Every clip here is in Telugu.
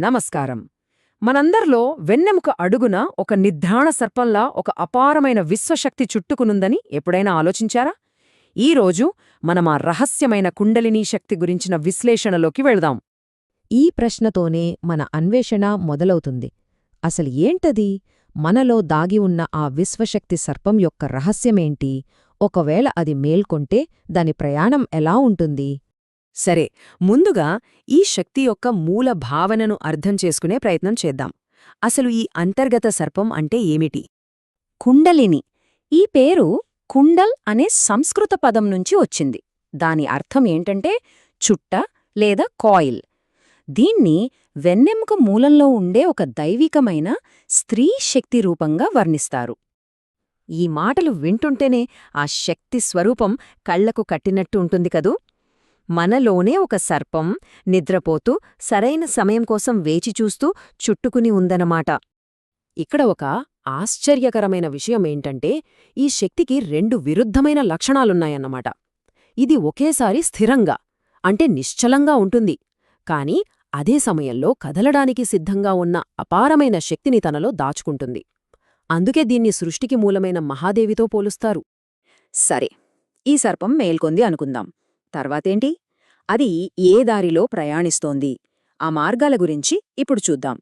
నమస్కారం. మనందర్లో వెన్నెముక అడుగున ఒక నిద్రాణ సర్పంలా ఒక అపారమైన విశ్వశక్తి చుట్టుకునుందని ఎప్పుడైనా ఆలోచించారా? ఈరోజు మనం ఆ రహస్యమైన కుండలినీ శక్తి గురించిన విశ్లేషణలోకి వెళదాం. ఈ ప్రశ్నతోనే మన అన్వేషణ మొదలవుతుంది. అసలు ఏంటది? మనలో దాగి ఉన్న ఆ విశ్వశక్తి సర్పం యొక్క రహస్యమేంటి? ఒకవేళ అది మేల్కొంటే దాని ప్రయాణం ఎలా ఉంటుంది? సరే ముందుగా ఈ శక్తి యొక్క మూల భావనను అర్థం చేసుకునే ప్రయత్నం చేద్దాం. అసలు ఈ అంతర్గత సర్పం అంటే ఏమిటి? కుండలిని. ఈ పేరు కుండల్ అనే సంస్కృత పదం నుంచి వచ్చింది. దాని అర్థం ఏంటంటే చుట్ట లేదా కాయిల్. దీన్ని వెన్నెముక మూలంలో ఉండే ఒక దైవికమైన స్త్రీ శక్తి రూపంగా వర్ణిస్తారు. ఈ మాటలు వింటుంటేనే ఆ శక్తి స్వరూపం కళ్ళకు కట్టినట్టు ఉంటుంది కదూ? మనలోనే ఒక సర్పం నిద్రపోతూ సరైన సమయం కోసం వేచి చూస్తూ చుట్టుకుని ఉందనమాట ఇక్కడ ఒక ఆశ్చర్యకరమైన విషయమేంటంటే ఈ శక్తికి రెండు విరుద్ధమైన లక్షణాలున్నాయన్నమాట. ఇది ఒకేసారి స్థిరంగా అంటే నిశ్చలంగా ఉంటుంది. కాని అదే సమయంలో కదలడానికి సిద్ధంగా ఉన్న అపారమైన శక్తిని తనలో దాచుకుంటుంది. అందుకే దీన్ని సృష్టికి మూలమైన మహాదేవితో పోలుస్తారు. సరే ఈ సర్పం మేల్కొంది అనుకుందాం. తర్వాతేంటి? అది ఏ దారిలో ప్రయాణిస్తోంది? ఆ మార్గాల గురించి ఇప్పుడు చూద్దాం.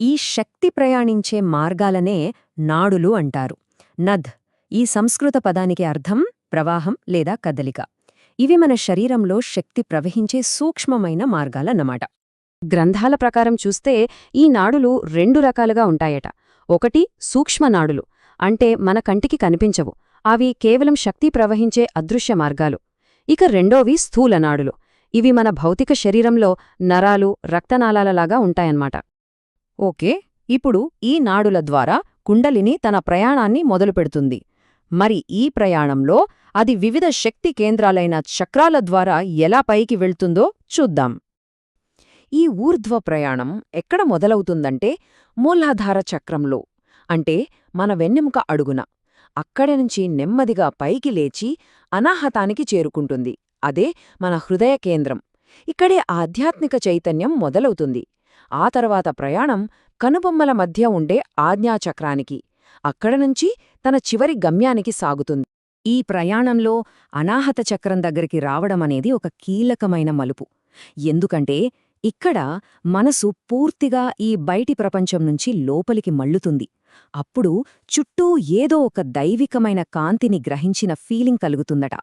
ఈ శక్తి ప్రయాణించే మార్గాలనే నాడులు అంటారు. నద్ ఈ సంస్కృత పదానికి అర్థం ప్రవాహం లేదా కదలిక. ఇవి మన శరీరంలో శక్తి ప్రవహించే సూక్ష్మమైన మార్గాలన్నమాట. గ్రంథాల ప్రకారం చూస్తే ఈ నాడులు రెండు రకాలుగా ఉంటాయట. ఒకటి సూక్ష్మనాడులు అంటే మన కంటికి కనిపించవు. అవి కేవలం శక్తి ప్రవహించే అదృశ్య మార్గాలు. ఇక రెండోవి స్థూలనాడులు ఇవి మన భౌతిక శరీరంలో నరాలు రక్తనాళాలలాగా ఉంటాయన్నమాట. ఓకే ఇప్పుడు ఈ నాడుల ద్వారా కుండలిని తన ప్రయాణాన్ని మొదలుపెడుతుంది. మరి ఈ ప్రయాణంలో అది వివిధ శక్తి కేంద్రాలైన చక్రాల ద్వారా ఎలా పైకి వెళ్తుందో చూద్దాం. ఈ ఊర్ధ్వ ప్రయాణం ఎక్కడ మొదలవుతుందంటే మూలాధార చక్రంలో అంటే మన వెన్నెముక అడుగున. అక్కడి నుంచి నెమ్మదిగా పైకి లేచి అనాహతానికి చేరుకుంటుంది. అదే మన హృదయ కేంద్రం. ఇక్కడే ఆధ్యాత్మిక చైతన్యం మొదలవుతుంది. ఆ తర్వాత ప్రయాణం కనుబొమ్మల మధ్య ఉండే ఆజ్ఞాచక్రానికి అక్కడ నుంచి తన చివరి గమ్యానికి సాగుతుంది. ఈ ప్రయాణంలో అనాహత చక్రం దగ్గరికి రావడమనేది ఒక కీలకమైన మలుపు. ఎందుకంటే ఇక్కడ మనసు పూర్తిగా ఈ బయటి ప్రపంచం నుంచి లోపలికి మళ్ళుతుంది. అప్పుడు చుట్టూ ఏదో ఒక దైవికమైన కాంతిని గ్రహించిన ఫీలింగ్ కలుగుతుందట.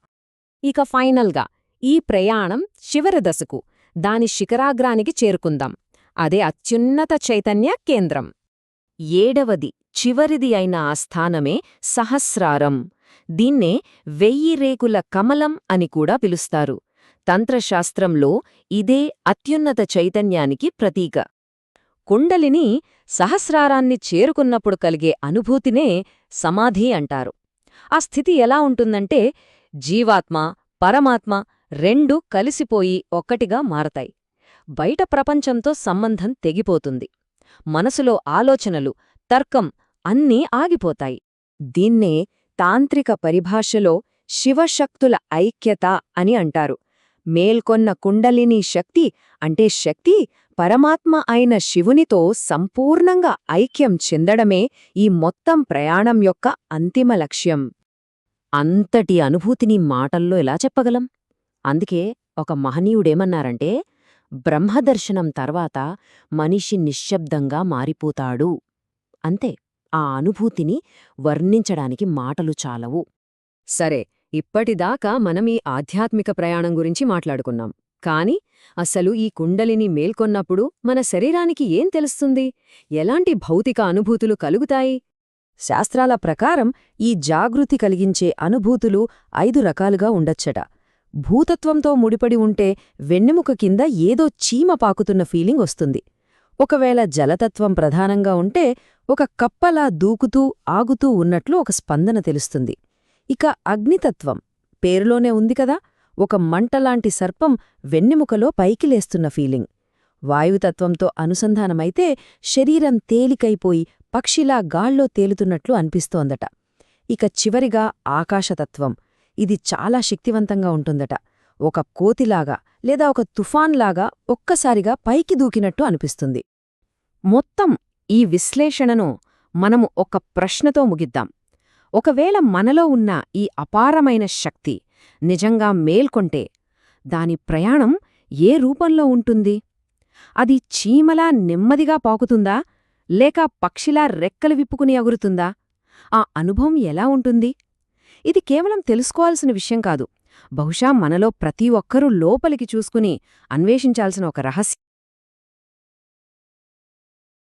ఇక ఫైనల్గా ఈ ప్రయాణం చివరి దశకు దాని శిఖరాగ్రానికి చేరుకుందాం. అదే అత్యున్నత చైతన్య కేంద్రం. ఏడవది చివరిది అయిన ఆ స్థానమే సహస్రారం. దీన్నే వెయ్యి రేకుల కమలం అని కూడా పిలుస్తారు. తంత్రశాస్త్రంలో ఇదే అత్యున్నత చైతన్యానికి ప్రతీక. కుండలిని సహస్రారాన్ని చేరుకున్నప్పుడు కలిగే అనుభూతినే సమాధి అంటారు. ఆ స్థితి ఎలా ఉంటుందంటే జీవాత్మ పరమాత్మ రెండు కలిసిపోయి ఒక్కటిగా మారతాయి. బయట ప్రపంచంతో సంబంధం తెగిపోతుంది. మనసులో ఆలోచనలు తర్కం అన్నీ ఆగిపోతాయి. దీన్నే తాంత్రిక పరిభాషలో శివశక్తుల ఐక్యత అని అంటారు. మేల్కొన్న కుండలిని శక్తి అంటే శక్తి పరమాత్మ అయిన శివునితో సంపూర్ణంగా ఐక్యం చెందడమే ఈ మొత్తం ప్రయాణం యొక్క అంతిమ లక్ష్యం. అంతటి అనుభూతిని మాటల్లో ఎలా చెప్పగలం? అందుకే ఒక మహనీయుడేమన్నారంటే బ్రహ్మదర్శనం తర్వాత మనిషి నిశ్శబ్దంగా మారిపోతాడు. అంతే ఆ అనుభూతిని వర్ణించడానికి మాటలు చాలవు. సరే ఇప్పటిదాకా మనం ఈ ఆధ్యాత్మిక ప్రయాణం గురించి మాట్లాడుకున్నాం. కాని అసలు ఈ కుండలిని మేల్కొన్నప్పుడు మన శరీరానికి ఏం తెలుస్తుంది? ఎలాంటి భౌతిక అనుభూతులు కలుగుతాయి? శాస్త్రాల ప్రకారం ఈ జాగృతి కలిగించే అనుభూతులు ఐదు రకాలుగా ఉండొచ్చట. భూతత్వంతో ముడిపడి ఉంటే వెన్నెముక కింద ఏదో చీమ పాకుతున్న ఫీలింగ్ వస్తుంది. ఒకవేళ జలతత్వం ప్రధానంగా ఉంటే ఒక కప్పలా దూకుతూ ఆగుతూ ఉన్నట్లు ఒక స్పందన తెలుస్తుంది. ఇక అగ్నితత్వం. పేరులోనే ఉంది కదా ఒక మంటలాంటి సర్పం వెన్నెముకలో పైకి లేస్తున్న ఫీలింగ్. వాయుతత్వంతో అనుసంధానమైతే శరీరం తేలికైపోయి పక్షిలా గాల్లో తేలుతున్నట్లు అనిపిస్తోందట. ఇక చివరిగా ఆకాశతత్వం. ఇది చాలా శక్తివంతంగా ఉంటుందట. ఒక కోతిలాగా లేదా ఒక తుఫాన్లాగా ఒక్కసారిగా పైకి దూకినట్టు అనిపిస్తుంది. మొత్తం ఈ విశ్లేషణను మనము ఒక ప్రశ్నతో ముగిద్దాం. ఒకవేళ మనలో ఉన్న ఈ అపారమైన శక్తి నిజంగా మేల్కొంటే దాని ప్రయాణం ఏ రూపంలో ఉంటుంది? అది చీమలా నెమ్మదిగా పాకుతుందా? లేక పక్షిలా రెక్కలు విప్పుకుని అగురుతుందా? ఆ అనుభవం ఎలా ఉంటుంది? ఇది కేవలం తెలుసుకోవాల్సిన విషయం కాదు. బహుశా మనలో ప్రతి ఒక్కరూ లోపలికి చూసుకుని అన్వేషించాల్సిన ఒక రహస్యం.